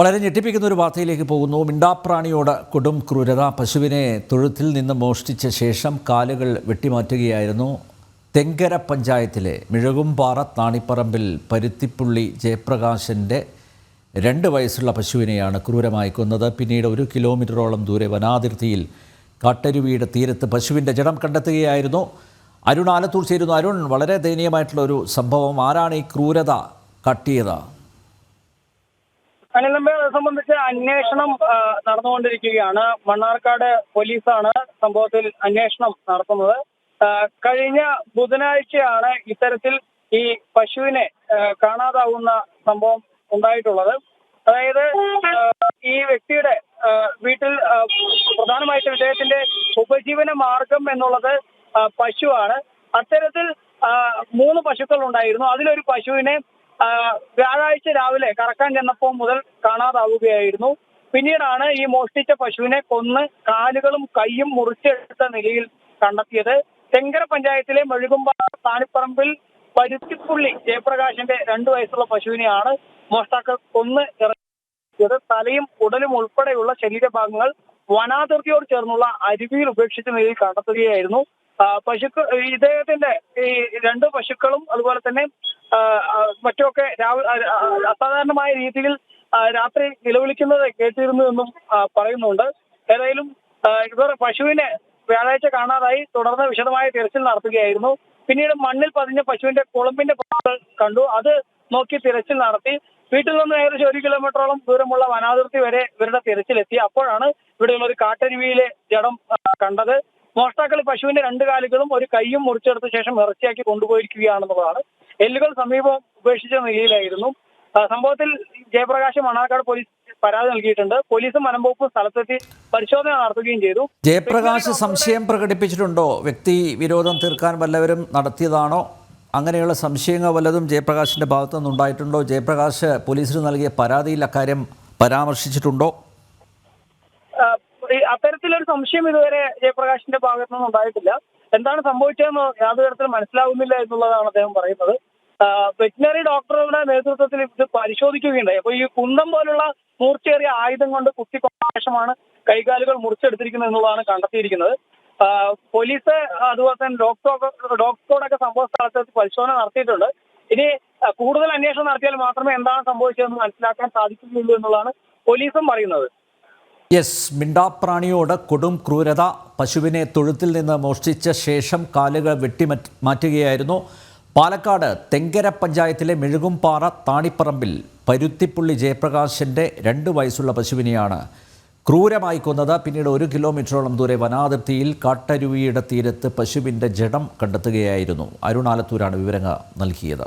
വളരെ ഞെട്ടിപ്പിക്കുന്ന ഒരു വാർത്തയിലേക്ക് പോകുന്നു. മിണ്ടാപ്രാണിയോട് കൊടും ക്രൂരത. പശുവിനെ തൊഴുത്തിൽ നിന്ന് മോഷ്ടിച്ച ശേഷം കാലുകൾ വെട്ടിമാറ്റുകയായിരുന്നു തെങ്കര പഞ്ചായത്തിലെ മിഴകുംപാറ താണിപ്പറമ്പിൽ പരുത്തിപ്പുള്ളി ജയപ്രകാശന്റെ രണ്ട് വയസ്സുള്ള പശുവിനെയാണ് ക്രൂരമായി കൊന്നത്. പിന്നീട് ഒരു കിലോമീറ്ററോളം ദൂരെ വനാതിർത്തിയിൽ കാട്ടരുവിയുടെ തീരത്ത് പശുവിന്റെ ജഡം കണ്ടെത്തുകയായിരുന്നു. അരുൺ ആലത്തൂർ ചേരുന്നു. അരുൺ വളരെ ദയനീയമായിട്ടുള്ള ഒരു സംഭവം. ആരാണ് ഈ ക്രൂരത കട്ടിയത്? അനിലമ്പെ സംബന്ധിച്ച് അന്വേഷണം നടന്നുകൊണ്ടിരിക്കുകയാണ്. മണ്ണാർക്കാട് പോലീസാണ് സംഭവത്തിൽ അന്വേഷണം നടത്തുന്നത്. കഴിഞ്ഞ ബുധനാഴ്ചയാണ് ഇത്തരത്തിൽ ഈ പശുവിനെ കാണാതാവുന്ന സംഭവം ഉണ്ടായിട്ടുള്ളത്. അതായത് ഈ വ്യക്തിയുടെ വീട്ടിൽ പ്രധാനമായിട്ടും ഇദ്ദേഹത്തിന്റെ ഉപജീവന മാർഗം എന്നുള്ളത് പശുവാണ്. അത്തരത്തിൽ മൂന്ന് പശുക്കൾ ഉണ്ടായിരുന്നു അതിലൊരു പശുവിനെ വ്യാഴാഴ്ച രാവിലെ കറക്കാൻ ചെന്നപ്പോൾ മുതൽ കാണാതാവുകയായിരുന്നു. പിന്നീടാണ് ഈ മോഷ്ടിച്ച പശുവിനെ കൊന്ന് കാലുകളും കൈയും മുറിച്ചെടുത്ത നിലയിൽ കണ്ടെത്തിയത്. തെങ്കര പഞ്ചായത്തിലെ മെഴുകുമ്പാറ താനിപ്പറമ്പിൽ പരുത്തിപ്പുള്ളി ജയപ്രകാശിന്റെ രണ്ടു വയസ്സുള്ള പശുവിനെയാണ് മോഷ്ടാക്കൾ കൊന്ന് ഇറക്കിയത്. തലയും ഉടലും ഉൾപ്പെടെയുള്ള ശരീരഭാഗങ്ങൾ വനാതിർത്തിയോട് ചേർന്നുള്ള അരുവിയിൽ ഉപേക്ഷിച്ച നിലയിൽ കണ്ടെത്തുകയായിരുന്നു. പശുക്കൾ ഇദ്ദേഹത്തിന്റെ ഈ രണ്ട് പശുക്കളും അതുപോലെ തന്നെ മറ്റുമൊക്കെ അസാധാരണമായ രീതിയിൽ രാത്രി നിലവിളിക്കുന്നത് കേട്ടിരുന്നു എന്നും പറയുന്നുണ്ട്. ഏതായാലും ഇതുവരെ പശുവിനെ വ്യാഴാഴ്ച കാണാതായി തുടർന്ന് വിശദമായ തിരച്ചിൽ നടത്തുകയായിരുന്നു. പിന്നീട് മണ്ണിൽ പതിഞ്ഞ പശുവിന്റെ കുളമ്പിന്റെ കണ്ടു. അത് നോക്കി തിരച്ചിൽ നടത്തി. വീട്ടിൽ നിന്ന് ഏകദേശം ഒരു കിലോമീറ്ററോളം ദൂരമുള്ള വനാതിർത്തി വരെ ഇവരുടെ തിരച്ചിലെത്തി. അപ്പോഴാണ് ഇവിടെയുള്ള ഒരു കാട്ടരുവിയിലെ ജഡം കണ്ടത്. മോഷ്ടാക്കൾ പശുവിന്റെ രണ്ട് കാലുകളും ഒരു കൈയും മുറിച്ചെടുത്ത ശേഷം ഇറച്ചിയാക്കി കൊണ്ടുപോയിരിക്കുകയാണെന്നുള്ളതാണ് എല്ലുകൾ സമീപം ഉപേക്ഷിച്ച നിലയിലായിരുന്നു. സംഭവത്തിൽ ജയപ്രകാശ് മണ്ണാർക്കാട് പോലീസ് പരാതി നൽകിയിട്ടുണ്ട്. പോലീസും വനംവകുപ്പും സ്ഥലത്തെത്തി പരിശോധന നടത്തുകയും ചെയ്തു. ജയപ്രകാശ് സംശയം പ്രകടിപ്പിച്ചിട്ടുണ്ടോ? വ്യക്തി വിരോധം തീർക്കാൻ വല്ലവരും നടത്തിയതാണോ? അങ്ങനെയുള്ള സംശയങ്ങൾ വല്ലതും ജയപ്രകാശിന്റെ ഭാഗത്തു നിന്നുണ്ടായിട്ടുണ്ടോ? ജയപ്രകാശ് പോലീസിന് നൽകിയ പരാതിയിൽ അക്കാര്യം പരാമർശിച്ചിട്ടുണ്ടോ? അത്തരത്തിലൊരു സംശയം ഇതുവരെ ജയപ്രകാശിന്റെ ഭാഗത്തു നിന്നും ഉണ്ടായിട്ടില്ല എന്താണ് സംഭവിച്ചതെന്ന് യാതൊരു തരത്തിലും മനസ്സിലാവുന്നില്ല എന്നുള്ളതാണ് അദ്ദേഹം പറയുന്നത്. വെറ്റിനറി ഡോക്ടറുടെ നേതൃത്വത്തിൽ ഇത് പരിശോധിക്കുകയുണ്ടായി. അപ്പൊ ഈ കുന്തം പോലുള്ള മൂർച്ചയേറിയ ആയുധം കൊണ്ട് കുത്തി ശേഷമാണ് കൈകാലുകൾ മുറിച്ചെടുത്തിരിക്കുന്നത് എന്നുള്ളതാണ് കണ്ടെത്തിയിരിക്കുന്നത്. പോലീസ് അതുപോലെ തന്നെ ഡോക്ടറോടൊക്കെ സംഭവ സ്ഥലത്ത് പരിശോധന നടത്തിയിട്ടുണ്ട്. ഇനി കൂടുതൽ അന്വേഷണം നടത്തിയാൽ മാത്രമേ എന്താണ് സംഭവിച്ചതെന്ന് മനസ്സിലാക്കാൻ സാധിക്കുകയുള്ളൂ എന്നുള്ളതാണ് പോലീസും പറയുന്നത്. യെസ് മിണ്ടാപ്രാണിയോട് കൊടും ക്രൂരത. പശുവിനെ തൊഴുത്തിൽ നിന്ന് മോഷ്ടിച്ച ശേഷം കാലുകൾ വെട്ടി മറ്റ് മാറ്റുകയായിരുന്നു പാലക്കാട് തെങ്കര പഞ്ചായത്തിലെ മെഴുകുംപാറ താണിപ്പറമ്പിൽ പരുത്തിപ്പുള്ളി ജയപ്രകാശിന്റെ രണ്ട് വയസ്സുള്ള പശുവിനെയാണ് ക്രൂരമായി കൊന്നത്. പിന്നീട് ഒരു കിലോമീറ്ററോളം ദൂരെ വനാതിർത്തിയിൽ കാട്ടരുവിയുടെ തീരത്ത് പശുവിന്റെ ജഡം കണ്ടെത്തുകയായിരുന്നു. അരുണാലത്തൂരാണ് വിവരങ്ങൾ നൽകിയത്.